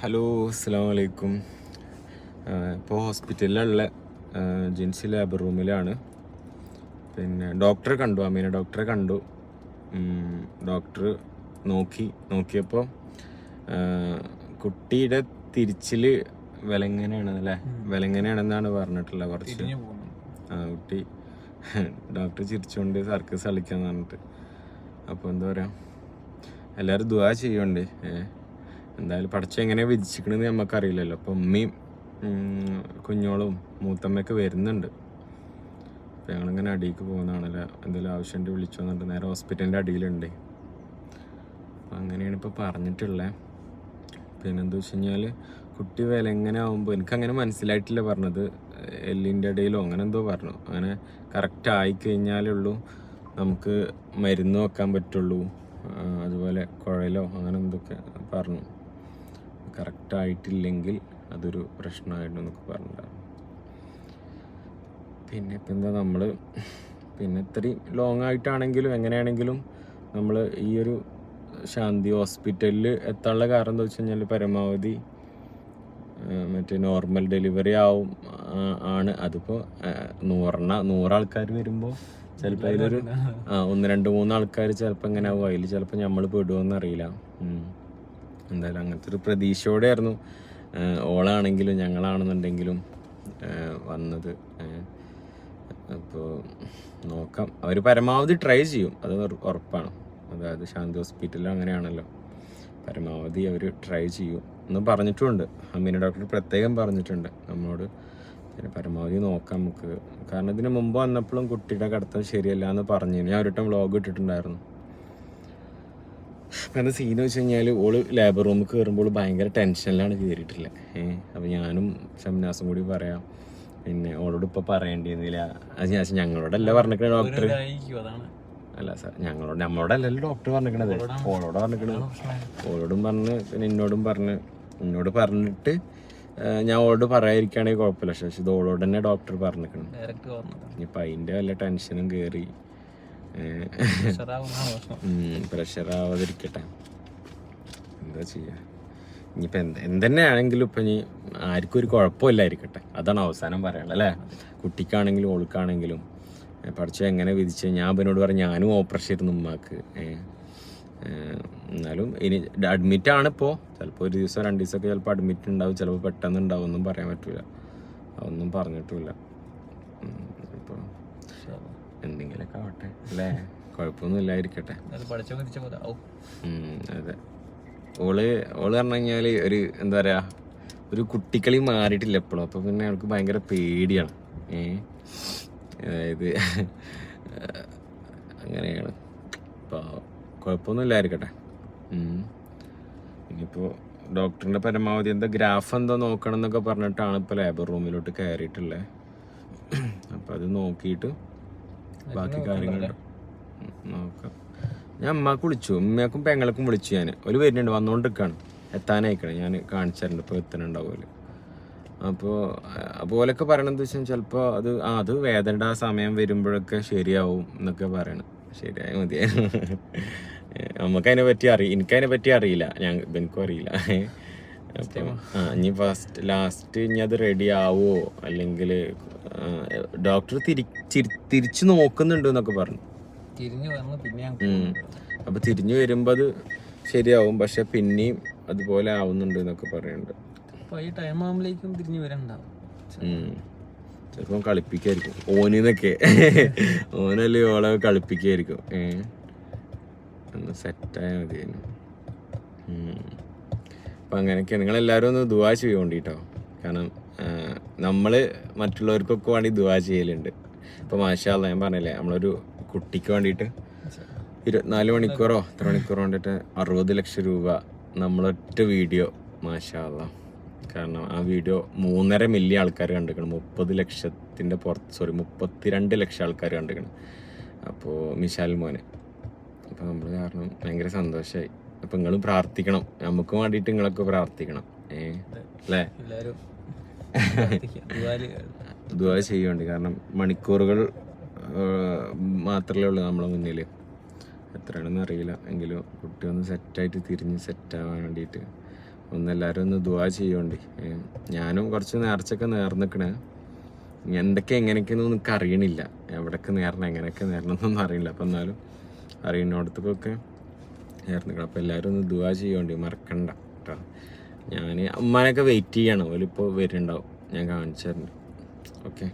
Hello അസ്സാം വലൈക്കും ഇപ്പോൾ ഹോസ്പിറ്റലിലുള്ള ജിൻസി ലാബ് റൂമിലാണ്. പിന്നെ ഡോക്ടറെ കണ്ടു അമീന ഡോക്ടറെ കണ്ടു. ഡോക്ടർ നോക്കി നോക്കിയപ്പോൾ കുട്ടിയുടെ തിരിച്ചിൽ വിലങ്ങനെയാണ് അല്ലേ വിലങ്ങനെയാണെന്നാണ് പറഞ്ഞിട്ടുള്ളത് കുറച്ച്. ആ കുട്ടി ഡോക്ടർ ചിരിച്ചുകൊണ്ട് സർക്കസ് കളിക്കാന്ന് പറഞ്ഞിട്ട്. അപ്പോൾ എന്താ പറയുക എല്ലാവരും ദുവാ ചെയ്യുന്നുണ്ട് ഏ? എന്തായാലും പഠിച്ച എങ്ങനെ വിധിച്ചിക്കണെന്ന് നമുക്കറിയില്ലല്ലോ അപ്പം ഉമ്മയും കുഞ്ഞോളും മൂത്തമ്മയൊക്കെ വരുന്നുണ്ട്. അപ്പം ഞങ്ങളിങ്ങനെ അടിയിലേക്ക് പോകുന്നതാണല്ലോ. എന്തെങ്കിലും ആവശ്യമുണ്ട് വിളിച്ചു വന്നിട്ട് നേരെ ഹോസ്പിറ്റലിന്റെ അടിയിലുണ്ട് അപ്പം അങ്ങനെയാണ് ഇപ്പോൾ പറഞ്ഞിട്ടുള്ളത് പിന്നെ എന്താ വെച്ച് കഴിഞ്ഞാൽ കുട്ടി വില എങ്ങനെ ആകുമ്പോൾ എനിക്കങ്ങനെ മനസ്സിലായിട്ടില്ല പറഞ്ഞത്. എല്ലിന്റെ ഇടയിലോ അങ്ങനെ എന്തോ പറഞ്ഞു. അങ്ങനെ കറക്റ്റ് ആയിക്കഴിഞ്ഞാലുള്ളൂ നമുക്ക് മരുന്ന് വെക്കാൻ പറ്റുള്ളൂ. അതുപോലെ കുഴലോ അങ്ങനെ എന്തൊക്കെ പറഞ്ഞു. കറക്റ്റ് ആയിട്ടില്ലെങ്കിൽ അതൊരു നമുക്ക് പറഞ്ഞിട്ടുണ്ടായിരുന്നു. പിന്നെ ഇപ്പം എന്താ നമ്മൾ പിന്നെ ഇത്രയും ലോങ് ആയിട്ടാണെങ്കിലും എങ്ങനെയാണെങ്കിലും നമ്മൾ ഈ ഒരു ശാന്തി ഹോസ്പിറ്റലിൽ എത്താനുള്ള കാരണം എന്താ വെച്ച് കഴിഞ്ഞാൽ പരമാവധി മറ്റേ നോർമൽ ഡെലിവറി ആവും ആണ്. അതിപ്പോൾ നൂറെണ്ണ നൂറാൾക്കാർ വരുമ്പോൾ ചിലപ്പോൾ അതിലൊരു ആ ഒന്ന് രണ്ട് മൂന്ന് ആൾക്കാർ ചിലപ്പോൾ എങ്ങനെ ആവും? അതിൽ ചിലപ്പോൾ നമ്മൾ പെടുമോ ഉം. എന്തായാലും അങ്ങനത്തെ ഒരു പ്രതീക്ഷയോടെയായിരുന്നു. ഓളാണെങ്കിലും ഞങ്ങളാണെന്നുണ്ടെങ്കിലും വന്നത്. അപ്പോൾ നോക്കാം. അവർ പരമാവധി ട്രൈ ചെയ്യും. അത് ഉറ- ഉറപ്പാണ്. അതായത് ശാന്തി ഹോസ്പിറ്റലിൽ അങ്ങനെയാണല്ലോ. പരമാവധി അവർ ട്രൈ ചെയ്യും എന്ന് പറഞ്ഞിട്ടുമുണ്ട് അമീന ഡോക്ടർ പ്രത്യേകം പറഞ്ഞിട്ടുണ്ട് നമ്മളോട്. പിന്നെ പരമാവധി നോക്കാം നമുക്ക്. കാരണം ഇതിന് മുമ്പ് വന്നപ്പോഴും കുട്ടിയുടെ കടത്തം ശരിയല്ല എന്ന് പറഞ്ഞു. ഞാൻ ഒരു വട്ടം വ്ളോഗ് ഇട്ടിട്ടുണ്ടായിരുന്നു. എന്താ സീൻ വെച്ച് കഴിഞ്ഞാൽ ഓൾ ലേബർ റൂമിൽ കയറുമ്പോൾ ഭയങ്കര ടെൻഷനിലാണ് കയറിയിട്ടില്ല ഏഹ് അപ്പം ഞാനും ഷംനാസും കൂടി പറയാം. പിന്നെ ഓളോട് ഇപ്പം പറയേണ്ടിയിരുന്നില്ല. അത് ഞാൻ ഞങ്ങളോടല്ല പറഞ്ഞിരിക്കണ ഡോക്ടർ അല്ല സാർ ഞങ്ങളോട് നമ്മളോടല്ലല്ലോ ഡോക്ടർ പറഞ്ഞിരിക്കണത്. ഓളോട്. പറഞ്ഞിരിക്കണത്. ഓളോടും പറഞ്ഞ് പിന്നെ എന്നോടും പറഞ്ഞ് എന്നോട് പറഞ്ഞിട്ട് ഞാൻ ഓളോട് പറയാതിരിക്കുകയാണെങ്കിൽ കുഴപ്പമില്ല. പക്ഷെ ഇത് ഓളോട് തന്നെ ഡോക്ടർ പറഞ്ഞിരിക്കണം. ഇനിയിപ്പോൾ അതിന്റെ വല്ല ടെൻഷനും കയറി പ്രഷർ ആവാതിരിക്കട്ടെ എന്താ ചെയ്യുക ഇനിയിപ്പോൾ എന്ത് എന്തെന്നെയാണെങ്കിലും ഇപ്പം ഇനി ആർക്കും ഒരു കുഴപ്പമില്ലായിരിക്കട്ടെ അതാണ് അവസാനം പറയാനുള്ളത് അല്ലേ? കുട്ടിക്കാണെങ്കിലും ഓൾക്കാണെങ്കിലും പഠിച്ചു എങ്ങനെ വിധിച്ച് ഞാൻ അവനോട് പറഞ്ഞു ഞാനും ഓപ്പറേഷൻ ചെയ്തിരുന്നു ഉമ്മാക്ക്. എന്നാലും ഇനി അഡ്മിറ്റ് ആണ് ഇപ്പോൾ ചിലപ്പോൾ ഒരു ദിവസം രണ്ട് ദിവസമൊക്കെ ചിലപ്പോൾ അഡ്മിറ്റ് ഉണ്ടാവും. ചിലപ്പോൾ പെട്ടെന്ന് ഉണ്ടാവും ഒന്നും പറയാൻ പറ്റില്ല അതൊന്നും പറഞ്ഞിട്ടുമില്ല. ഇപ്പോൾ എന്തെങ്കിലുമൊക്കെ ആവട്ടെ അല്ലേ? കുഴപ്പമൊന്നും ഇല്ലായിരിക്കട്ടെ അത്. ഓൾ ഓൾ പറഞ്ഞു കഴിഞ്ഞാൽ ഒരു എന്താ പറയാ ഒരു കുട്ടിക്കളി മാറിയിട്ടില്ല എപ്പോഴും അപ്പൊ പിന്നെ അവൾക്ക് ഭയങ്കര പേടിയാണ്. ഏ? അതായത് അങ്ങനെയാണ്. അപ്പോൾ കുഴപ്പമൊന്നും ഇല്ലായിരിക്കട്ടെ ഇനിയിപ്പോൾ ഇനിയിപ്പോ ഡോക്ടറിന്റെ പരമാവധി എന്താ ഗ്രാഫ് എന്താ നോക്കണം എന്നൊക്കെ പറഞ്ഞിട്ടാണ് ഇപ്പൊ ലേബർ റൂമിലോട്ട് കയറിയിട്ടുള്ളത് അപ്പോൾ അത് നോക്കിയിട്ട് ബാക്കി കാര്യങ്ങൾ നോക്കാം. ഞാൻ അമ്മയ്ക്ക് വിളിച്ചു. ഉമ്മക്കും പെങ്ങൾക്കും വിളിച്ചു ഞാൻ ഒരു വരുന്നുണ്ട് വന്നുകൊണ്ടിരിക്കുകയാണ് എത്താനായിക്കണം. ഞാൻ കാണിച്ചിട്ടുണ്ട് ഇപ്പോൾ എത്തണുണ്ടാവുമല്ലോ അപ്പോൾ അതുപോലൊക്കെ പറയണത് വെച്ചാൽ ചിലപ്പോൾ അത് ആ അത് വേദനയുടെ ആ സമയം വരുമ്പോഴൊക്കെ ശരിയാവും എന്നൊക്കെ പറയണം. ശരിയായ മതി. നമുക്കതിനെ പറ്റി അറിയ എനിക്കതിനെ പറ്റി അറിയില്ല. ഞാൻ എനിക്കും അറിയില്ല. ഇനി ഫസ്റ്റ് ലാസ്റ്റ് ഇനി അത് റെഡി ആവോ? അല്ലെങ്കിൽ ഡോക്ടർ തിരിച്ചു നോക്കുന്നുണ്ട് എന്നൊക്കെ പറഞ്ഞു. അപ്പൊ തിരിഞ്ഞു വരുമ്പോ അത് ശരിയാവും. പക്ഷെ പിന്നെയും അതുപോലെ ആവുന്നുണ്ട് എന്നൊക്കെ പറയുന്നുണ്ട് അപ്പൊ ഈ ടൈം ആകുമ്പോഴേക്കും തിരിഞ്ഞു വരണ്ടാവും. ചിലപ്പം കളിപ്പിക്കായിരിക്കും. ഓനിന്നൊക്കെ ഓനല്ലേ ഓളെ കളിപ്പിക്കായിരിക്കും. ഏ? ഒന്ന് സെറ്റായാൽ ഉം. അപ്പൊ അങ്ങനെയൊക്കെ നിങ്ങളെല്ലാവരും ഒന്ന് ദുവാ ചെയ്യോണ്ടിട്ടോ കാരണം നമ്മൾ മറ്റുള്ളവർക്കൊക്കെ വേണ്ടി ദുവാ ചെയ്യലുണ്ട്. ഇപ്പോൾ മാഷാല്ല ഞാൻ പറഞ്ഞില്ലേ നമ്മളൊരു കുട്ടിക്ക് വേണ്ടിയിട്ട് ഇരുപത്തിനാല് മണിക്കൂറോ എത്ര മണിക്കൂറോ വേണ്ടിയിട്ട് അറുപത് ലക്ഷം രൂപ നമ്മളൊറ്റ വീഡിയോ മാഷാല്ല കാരണം ആ വീഡിയോ മൂന്നര മില്യൺ ആൾക്കാർ കണ്ടിരിക്കണം. മുപ്പത് ലക്ഷത്തിന്റെ പുറത്ത് സോറി മുപ്പത്തിരണ്ട് ലക്ഷം ആൾക്കാർ കണ്ടിരിക്കണം. അപ്പോൾ മിഷാൽ മോനെ. അപ്പോൾ നമ്മൾ കാരണം ഭയങ്കര സന്തോഷമായി അപ്പോൾ നിങ്ങളും പ്രാർത്ഥിക്കണം. നമുക്ക് വേണ്ടിയിട്ട് നിങ്ങളൊക്കെ പ്രാർത്ഥിക്കണം. ഏ? അല്ലേ? ദുവാ ചെയ്യുന്നുണ്ട് കാരണം മണിക്കൂറുകൾ മാത്രമേ ഉള്ളൂ നമ്മളെ മുന്നിൽ എത്രയാണെന്ന് അറിയില്ല. എങ്കിലും കുട്ടി ഒന്ന് സെറ്റായിട്ട് തിരിഞ്ഞ് സെറ്റാവാൻ വേണ്ടിയിട്ട് ഒന്ന് എല്ലാവരും ഒന്ന് ദുവാ ചെയ്യുകൊണ്ട് ഞാനും കുറച്ച് നേർച്ചൊക്കെ നേർന്നിക്കണേ. എന്തൊക്കെ എങ്ങനെയൊക്കെയെന്ന് നിനക്ക് അറിയണില്ല. എവിടൊക്കെ നേരണം എങ്ങനെയൊക്കെ നേരണം എന്നൊന്നും അറിയില്ല അപ്പം എന്നാലും അറിയുന്നിടത്തൊക്കെ നേർന്നിക്കണം അപ്പം എല്ലാവരും ഒന്ന് ദുവാ ചെയ്യുകൊണ്ട് മറക്കണ്ട കേട്ടോ ഞാൻ അമ്മാനൊക്കെ വെയിറ്റ് ചെയ്യണം. ഓലിപ്പോൾ വരുന്നുണ്ടാവും. ഞാൻ കാണിച്ചു തരുന്നുണ്ട് ഓക്കെ